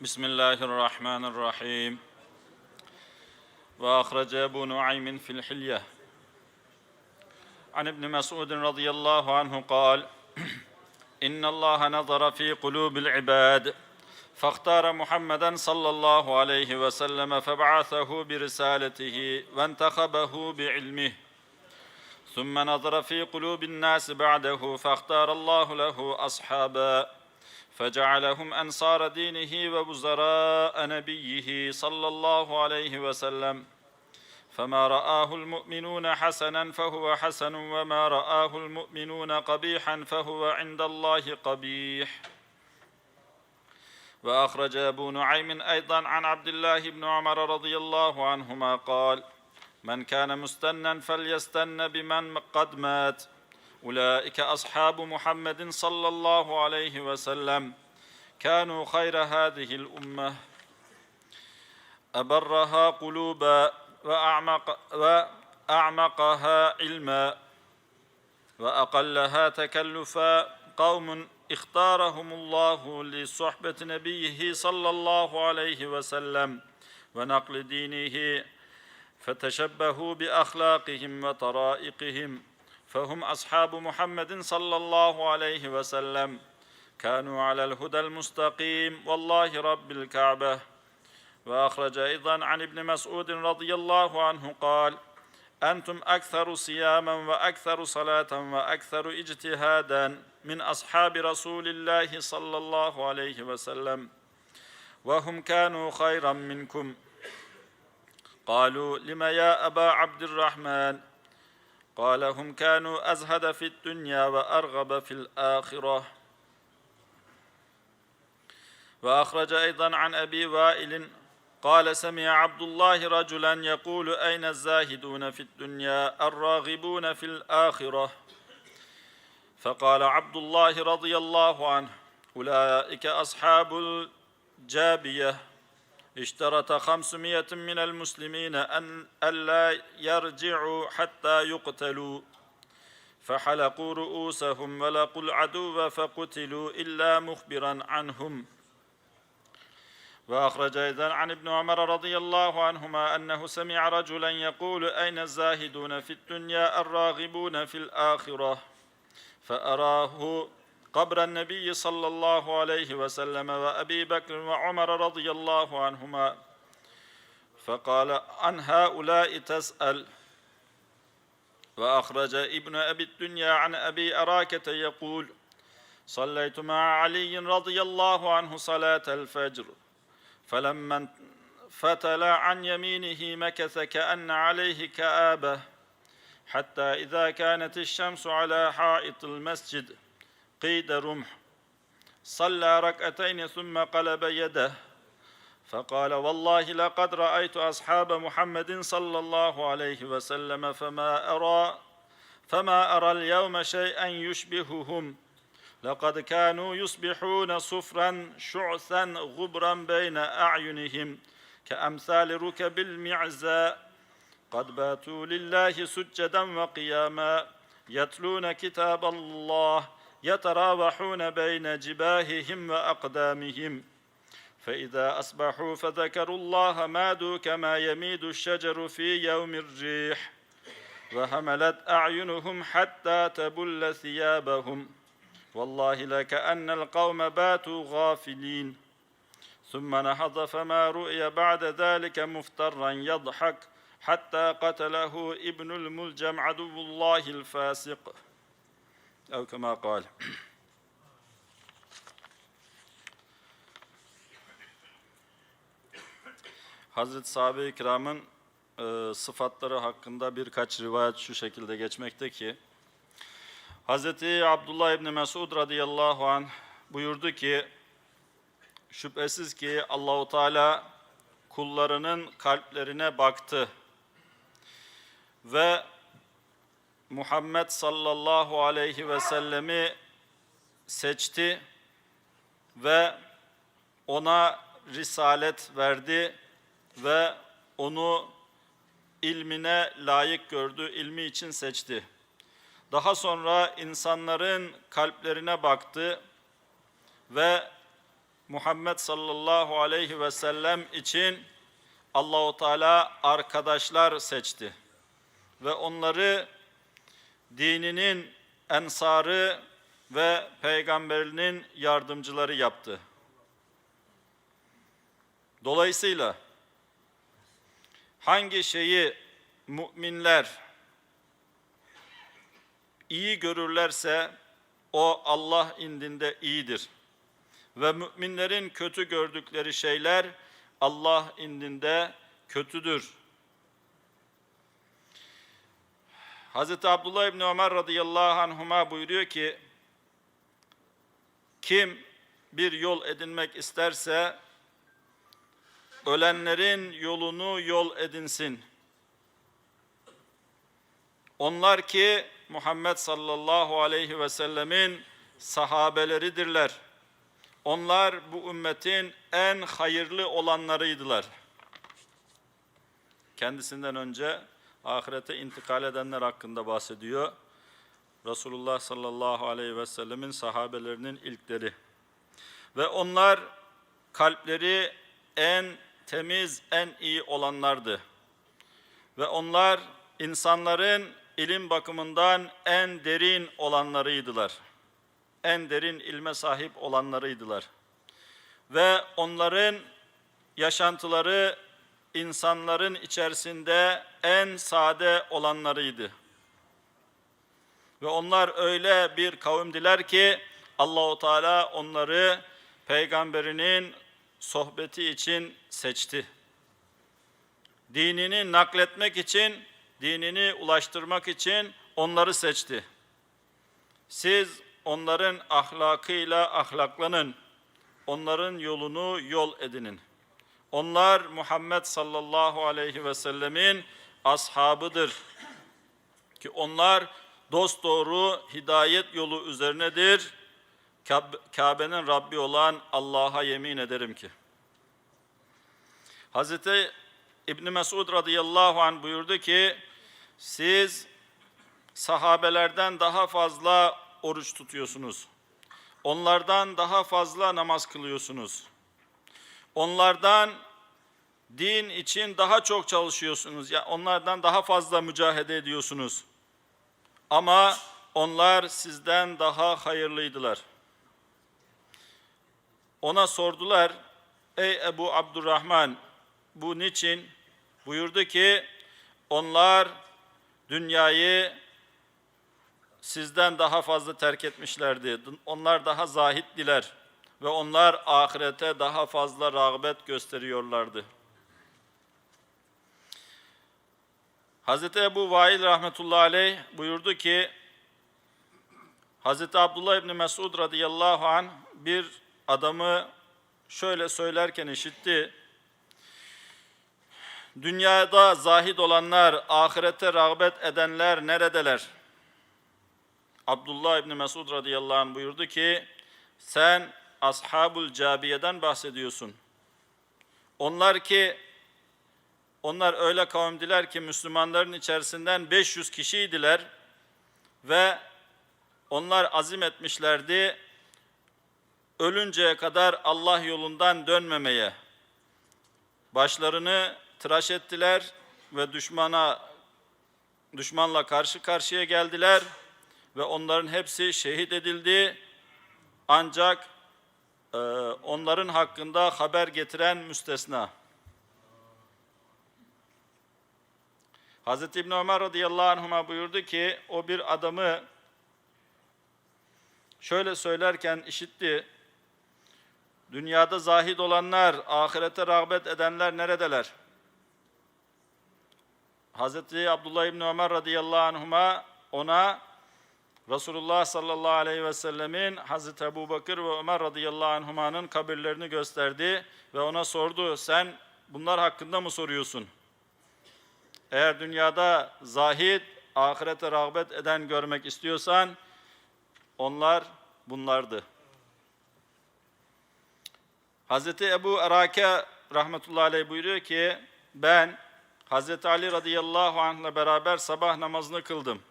بسم الله الرحمن الرحيم. وأخرج أبو نعيم في الحلية. عن ابن مسعود رضي الله عنه قال إن الله نظر في قلوب العباد فاختار محمدا صلى الله عليه وسلم فبعثه برسالته وانتخبه بعلمه. ثم نظر في قلوب الناس بعده فاختار الله له أصحابا. فجعلهم أنصار دينه ووزراء نبيه صلى الله عليه وسلم. فما رآه المؤمنون حسنا فهو حسن وما رآه المؤمنون قبيحا فهو عند الله قبيح. وأخرج أبو نعيم أيضا عن عبد الله بن عمر رضي الله عنهما قال من كان مستنا فليستن بمن قد مات. أولئك أصحاب محمد صلى الله عليه وسلم كانوا خير هذه الأمة. أبرها قلوبا وأعمق وأعمقها علما وأقلها تكلفا. قوم اختارهم الله لصحبة نبيه صلى الله عليه وسلم ونقل دينه فتشبهوا بأخلاقهم وطرائقهم. فهم أصحاب محمد صلى الله عليه وسلم. كانوا على الهدى المستقيم والله رب الكعبة. وأخرج أيضا عن ابن مسعود رضي الله عنه قال أنتم أكثر صياما وأكثر صلاة وأكثر اجتهادا من أصحاب رسول الله صلى الله عليه وسلم. وهم كانوا خيرا منكم. قالوا لم يا أبا عبد الرحمن؟ قال هم كانوا أزهد في الدنيا وأرغب في الآخرة. وأخرج أيضا عن أبي وائل قال سمع عبد الله رجلا يقول أين الزاهدون في الدنيا؟ الراغبون في الآخرة. فقال عبد الله رضي الله عنه أولئك أصحاب الجابية. اشترط خمسمائة من المسلمين أن ألا يرجعوا حتى يقتلوا. فحلقوا رؤوسهم ولقوا العدو فقتلوا إلا مخبرا عنهم. وأخرج أيضا عن ابن عمر رضي الله عنهما أنه سمع رجلا يقول أين الزاهدون في الدنيا الراغبون في الآخرة؟ فأراه قبر النبي صلى الله عليه وسلم وأبي بكر وعمر رضي الله عنهما. فقال عن هؤلاء تسأل. وأخرج ابن أبي الدنيا عن أبي أراكة يقول صليت مع علي رضي الله عنه صلاة الفجر فلما فتل عن يمينه مكث كأن عليه كآبة حتى إذا كانت الشمس على حائط المسجد قيد رمح. صلى ركعتين ثم قلب يده. فقال والله لقد رأيت أصحاب محمد صلى الله عليه وسلم فما أرى فما أرى اليوم شيئا يشبههم. لقد كانوا يصبحون صفرا شعثا غبرا بين أعينهم كأمثال ركب المعزاء. قد باتوا لله سجدا وقياما يتلون كتاب الله يتراوحون بين جباههم وأقدامهم. فإذا أصبحوا فذكروا الله مادوا كما يميد الشجر في يوم الريح. وهملت أعينهم حتى تبل ثيابهم. والله لكأن القوم باتوا غافلين. ثم نهض فما رؤي بعد ذلك مفترا يضحك حتى قتله ابن الملجم عدو الله الفاسق. أو كما قال Hazreti Sahabe-i Kiram'ın e, sıfatları hakkında birkaç rivayet şu şekilde geçmekte ki Hazreti Abdullah İbni Mesud radıyallahu anh buyurdu ki şüphesiz ki Allahu Teala kullarının kalplerine baktı ve Muhammed sallallahu aleyhi ve sellemi seçti ve ona risalet verdi ve onu ilmine layık gördü, ilmi için seçti. Daha sonra insanların kalplerine baktı ve Muhammed sallallahu aleyhi ve sellem için Allahu Teala arkadaşlar seçti ve onları dininin ensarı ve peygamberinin yardımcıları yaptı. Dolayısıyla hangi şeyi müminler iyi görürlerse o Allah indinde iyidir. Ve müminlerin kötü gördükleri şeyler Allah indinde kötüdür. Hz. Abdullah İbni Ömer radıyallahu anhuma buyuruyor ki, kim bir yol edinmek isterse, ölenlerin yolunu yol edinsin. Onlar ki Muhammed sallallahu aleyhi ve sellemin sahabeleridirler. Onlar bu ümmetin en hayırlı olanlarıydılar. Kendisinden önce ahirete intikal edenler hakkında bahsediyor. Resulullah sallallahu aleyhi ve sellemin sahabelerinin ilkleri. Ve onlar kalpleri en temiz, en iyi olanlardı. Ve onlar insanların ilim bakımından en derin olanlarıydılar. En derin ilme sahip olanlarıydılar. Ve onların yaşantıları insanların içerisinde en sade olanlarıydı. Ve onlar öyle bir kavimdiler ki Allahu Teala onları peygamberinin sohbeti için seçti. Dinini nakletmek için, dinini ulaştırmak için onları seçti. Siz onların ahlakıyla ahlaklanın. Onların yolunu yol edinin. Onlar Muhammed sallallahu aleyhi ve sellemin ashabıdır. Ki onlar dosdoğru hidayet yolu üzerinedir. Kabe'nin Rabbi olan Allah'a yemin ederim ki. Hazreti İbn Mesud radıyallahu an buyurdu ki siz sahabelerden daha fazla oruç tutuyorsunuz. Onlardan daha fazla namaz kılıyorsunuz. Onlardan din için daha çok çalışıyorsunuz. Ya onlardan daha fazla mücadele ediyorsunuz. Ama onlar sizden daha hayırlıydılar. Ona sordular, ey Ebu Abdurrahman bu niçin? Buyurdu ki, onlar dünyayı sizden daha fazla terk etmişlerdi. Onlar daha zahittiler ve onlar ahirete daha fazla rağbet gösteriyorlardı. Hazreti Ebu Vail rahmetullahi aleyh buyurdu ki Hazreti Abdullah İbni Mesud radıyallahu an bir adamı şöyle söylerken işitti. Dünyada zahid olanlar, ahirete rağbet edenler neredeler? Abdullah İbni Mesud radıyallahu anh buyurdu ki, sen Ashabul Cabiye'den bahsediyorsun. Onlar ki, onlar öyle kavimdiler ki Müslümanların içerisinden 500 kişiydiler ve onlar azim etmişlerdi, ölünceye kadar Allah yolundan dönmemeye. Başlarını tıraş ettiler ve düşmana düşmanla karşı karşıya geldiler ve onların hepsi şehit edildi. Ancak onların hakkında haber getiren müstesna. Hazreti İbn Ömer radıyallahu anhuma buyurdu ki o bir adamı şöyle söylerken işitti. Dünyada zahid olanlar, ahirete rağbet edenler neredeler? Hazreti Abdullah İbni Ömer radıyallahu anhuma ona Resulullah sallallahu aleyhi ve sellemin Hazreti Ebu Bakır ve Ömer radıyallahu anhumanın kabirlerini gösterdi ve ona sordu sen bunlar hakkında mı soruyorsun? Eğer dünyada zahid, ahirete rağbet eden görmek istiyorsan onlar bunlardı. Hazreti Ebu Erake rahmetullahi aleyh buyuruyor ki ben Hazreti Ali radıyallahu anh'la beraber sabah namazını kıldım.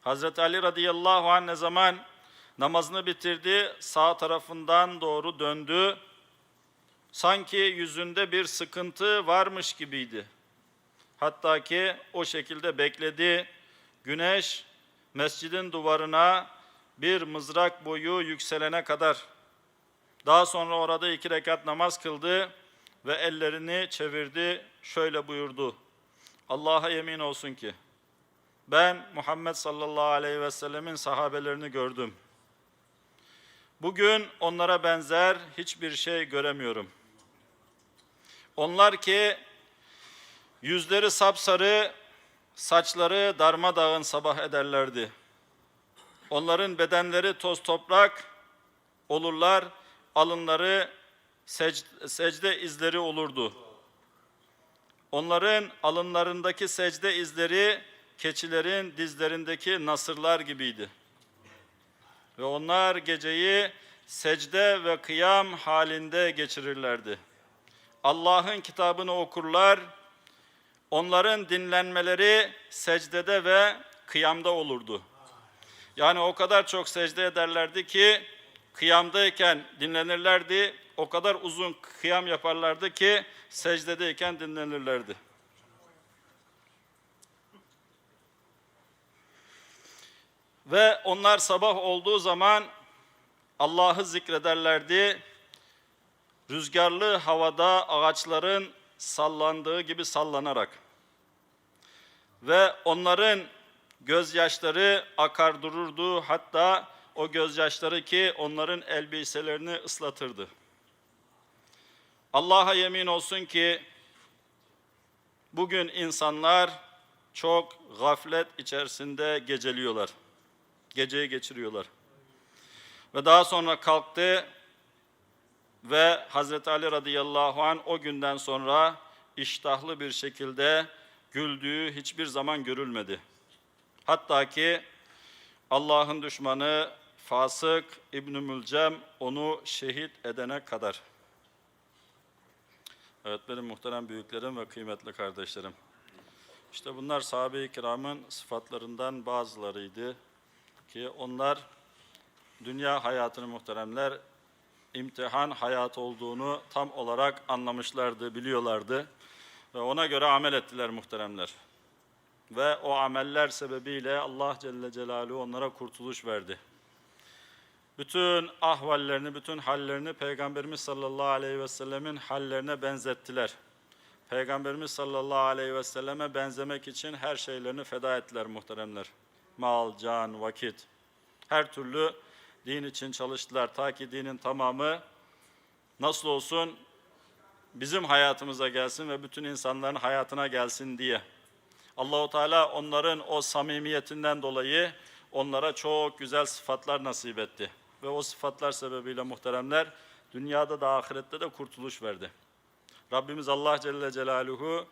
Hazreti Ali radıyallahu anh ne zaman Namazını bitirdi, sağ tarafından doğru döndü. Sanki yüzünde bir sıkıntı varmış gibiydi. Hatta ki o şekilde bekledi. Güneş mescidin duvarına bir mızrak boyu yükselene kadar. Daha sonra orada iki rekat namaz kıldı ve ellerini çevirdi. Şöyle buyurdu. Allah'a yemin olsun ki ben Muhammed sallallahu aleyhi ve sellemin sahabelerini gördüm. Bugün onlara benzer hiçbir şey göremiyorum. Onlar ki yüzleri sapsarı, saçları darmadağın sabah ederlerdi. Onların bedenleri toz toprak olurlar, alınları sec- secde izleri olurdu. Onların alınlarındaki secde izleri keçilerin dizlerindeki nasırlar gibiydi. Ve onlar geceyi secde ve kıyam halinde geçirirlerdi. Allah'ın kitabını okurlar, onların dinlenmeleri secdede ve kıyamda olurdu. Yani o kadar çok secde ederlerdi ki kıyamdayken dinlenirlerdi, o kadar uzun kıyam yaparlardı ki secdedeyken dinlenirlerdi. Ve onlar sabah olduğu zaman Allah'ı zikrederlerdi. Rüzgarlı havada ağaçların sallandığı gibi sallanarak. Ve onların gözyaşları akar dururdu. Hatta o gözyaşları ki onların elbiselerini ıslatırdı. Allah'a yemin olsun ki bugün insanlar çok gaflet içerisinde geceliyorlar. Geceyi geçiriyorlar. Ve daha sonra kalktı ve Hazreti Ali radıyallahu an o günden sonra iştahlı bir şekilde güldüğü hiçbir zaman görülmedi. Hatta ki Allah'ın düşmanı fasık İbn Mülcem onu şehit edene kadar. Evet benim muhterem büyüklerim ve kıymetli kardeşlerim. İşte bunlar sahabe-i kiramın sıfatlarından bazılarıydı ki onlar dünya hayatını muhteremler imtihan hayat olduğunu tam olarak anlamışlardı, biliyorlardı ve ona göre amel ettiler muhteremler. Ve o ameller sebebiyle Allah Celle Celaluhu onlara kurtuluş verdi. Bütün ahvallerini, bütün hallerini Peygamberimiz sallallahu aleyhi ve sellemin hallerine benzettiler. Peygamberimiz sallallahu aleyhi ve selleme benzemek için her şeylerini feda ettiler muhteremler. Mal, can, vakit. Her türlü din için çalıştılar. Ta ki dinin tamamı nasıl olsun bizim hayatımıza gelsin ve bütün insanların hayatına gelsin diye. Allahu Teala onların o samimiyetinden dolayı onlara çok güzel sıfatlar nasip etti. Ve o sıfatlar sebebiyle muhteremler dünyada da ahirette de kurtuluş verdi. Rabbimiz Allah Celle Celaluhu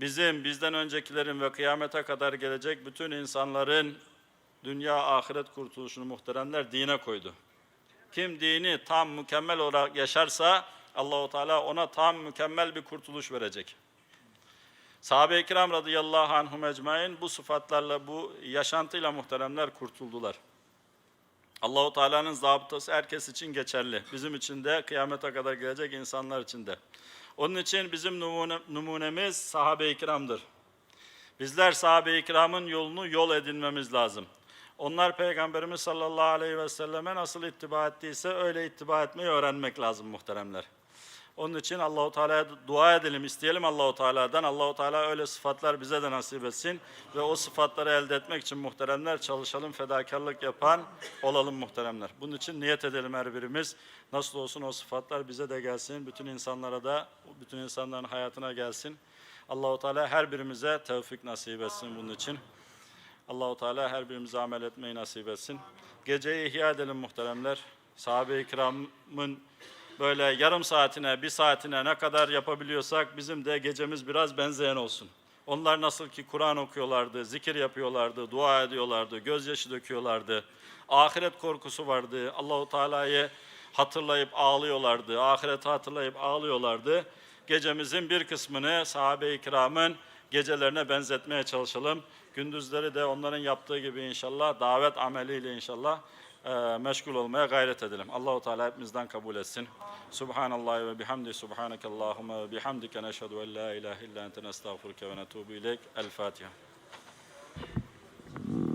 bizim bizden öncekilerin ve kıyamete kadar gelecek bütün insanların dünya ahiret kurtuluşunu muhteremler dine koydu. Kim dini tam mükemmel olarak yaşarsa Allahu Teala ona tam mükemmel bir kurtuluş verecek. Sahabe-i kiram radıyallahu anhum ecmain bu sıfatlarla, bu yaşantıyla muhteremler kurtuldular. Allahu Teala'nın zabıtası herkes için geçerli. Bizim için de kıyamete kadar gelecek insanlar için de. Onun için bizim numune, numunemiz sahabe-i kiramdır. Bizler sahabe-i kiramın yolunu yol edinmemiz lazım. Onlar Peygamberimiz sallallahu aleyhi ve selleme nasıl ittiba ettiyse öyle ittiba etmeyi öğrenmek lazım muhteremler. Onun için Allahu Teala'ya dua edelim, isteyelim Allahu Teala'dan. Allahu Teala öyle sıfatlar bize de nasip etsin ve o sıfatları elde etmek için muhteremler çalışalım, fedakarlık yapan olalım muhteremler. Bunun için niyet edelim her birimiz. Nasıl olsun o sıfatlar bize de gelsin, bütün insanlara da, bütün insanların hayatına gelsin. Allahu Teala her birimize tevfik nasip etsin bunun için. Allahu Teala her birimize amel etmeyi nasip etsin. Geceyi ihya edelim muhteremler. Sahabe-i kiramın böyle yarım saatine, bir saatine ne kadar yapabiliyorsak bizim de gecemiz biraz benzeyen olsun. Onlar nasıl ki Kur'an okuyorlardı, zikir yapıyorlardı, dua ediyorlardı, gözyaşı döküyorlardı. Ahiret korkusu vardı. Allahu Teala'yı hatırlayıp ağlıyorlardı. Ahireti hatırlayıp ağlıyorlardı. Gecemizin bir kısmını sahabe-i kiramın gecelerine benzetmeye çalışalım. Gündüzleri de onların yaptığı gibi inşallah davet ameliyle inşallah e, meşgul olmaya gayret edelim. Allahu Teala hepimizden kabul etsin. Subhanallah ve bihamdi subhanakallahumma ve bihamdike neşhedü en la ilahe illa ente nestağfiruke ve netubu ileyk. El Fatiha.